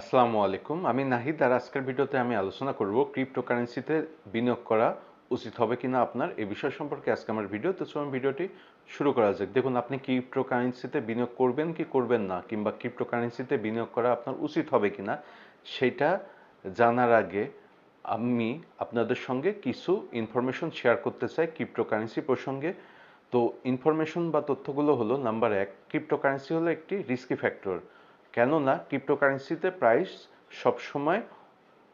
আসসালামু আলাইকুম। আমি নাহিদ আর আজকের ভিডিওতে আমি আলোচনা করব ক্রিপ্টোকারেন্সিতে বিনিয়োগ করা উচিত হবে কিনা আপনার। এই বিষয় সম্পর্কে আজকে আমার ভিডিও। তো চলুন ভিডিওটি শুরু করা যাক। দেখুন, আপনি ক্রিপ্টোকারেন্সিতে বিনিয়োগ করবেন কি করবেন না, কিংবা ক্রিপ্টোকারেন্সিতে বিনিয়োগ করা আপনার উচিত হবে কিনা, সেটা জানার আগে আমি আপনাদের সঙ্গে কিছু ইনফরমেশন শেয়ার করতে চাই ক্রিপ্টোকারেন্সি প্রসঙ্গে। তো ইনফরমেশন বা তথ্যগুলো হলো, নাম্বার এক, ক্রিপ্টোকারেন্সি হলো একটি রিস্কি ফ্যাক্টর। কেননা ক্রিপ্টোকারেন্সিতে প্রাইস সবসময়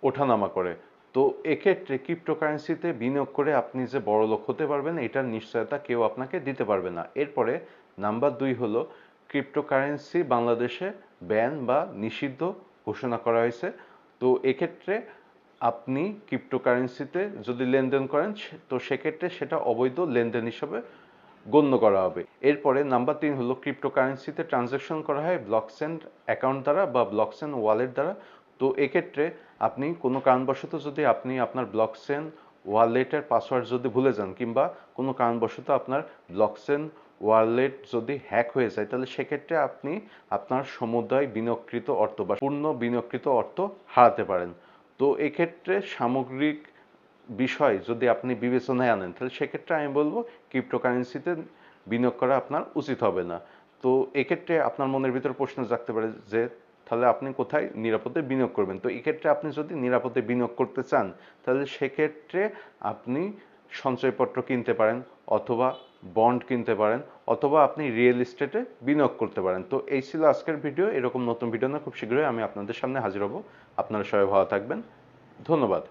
ওঠানামা করে। তো এক্ষেত্রে ক্রিপ্টোকারেন্সিতে বিনিয়োগ করে আপনি যে বড় লোক হতে পারবেন, এটার নিশ্চয়তা কেউ আপনাকে দিতে পারবে না। এরপরে নাম্বার দুই হলো ক্রিপ্টোকারেন্সি বাংলাদেশে ব্যান বা নিষিদ্ধ ঘোষণা করা হয়েছে। তো এক্ষেত্রে আপনি ক্রিপ্টোকারেন্সিতে যদি লেনদেন করেন, তো সেক্ষেত্রে সেটা অবৈধ লেনদেন হিসাবে গণ্য করা হবে। এরপরে নাম্বার তিন হলো ক্রিপ্টোকারেন্সিতে ট্রানজ্যাকশন করা হয় ব্লকচেন অ্যাকাউন্ট দ্বারা বা ব্লকচেন ওয়ালেট দ্বারা। তো এক্ষেত্রে আপনি কোনো কারণবশত যদি আপনি আপনার ব্লকচেন ওয়ালেটের পাসওয়ার্ড যদি ভুলে যান কিংবা কোনো কারণবশত আপনার ব্লকচেন ওয়ালেট যদি হ্যাক হয়ে যায়, তাহলে সেক্ষেত্রে আপনি আপনার সমুদায় বিনিয়োগকৃত অর্থ বা পূর্ণ বিনিয়োগকৃত অর্থ হারাতে পারেন। তো এক্ষেত্রে সামগ্রিক বিষয় যদি আপনি বিবেচনায় আনেন, তাহলে সেক্ষেত্রে আমি বলব ক্রিপ্টোকারেন্সিতে বিনিয়োগ করা আপনার উচিত হবে না। তো এক্ষেত্রে আপনার মনের ভিতর প্রশ্ন জাগতে পারে যে, তাহলে আপনি কোথায় নিরাপদে বিনিয়োগ করবেন? তো এক্ষেত্রে আপনি যদি নিরাপদে বিনিয়োগ করতে চান, তাহলে সেক্ষেত্রে আপনি সঞ্চয়পত্র কিনতে পারেন অথবা বন্ড কিনতে পারেন অথবা আপনি রিয়েল এস্টেটে বিনিয়োগ করতে পারেন। তো এই ছিল আজকের ভিডিও এরকম নতুন ভিডিও না, খুব শীঘ্রই আমি আপনাদের সামনে হাজির হব। আপনারা সবাই ভালো থাকবেন। ধন্যবাদ।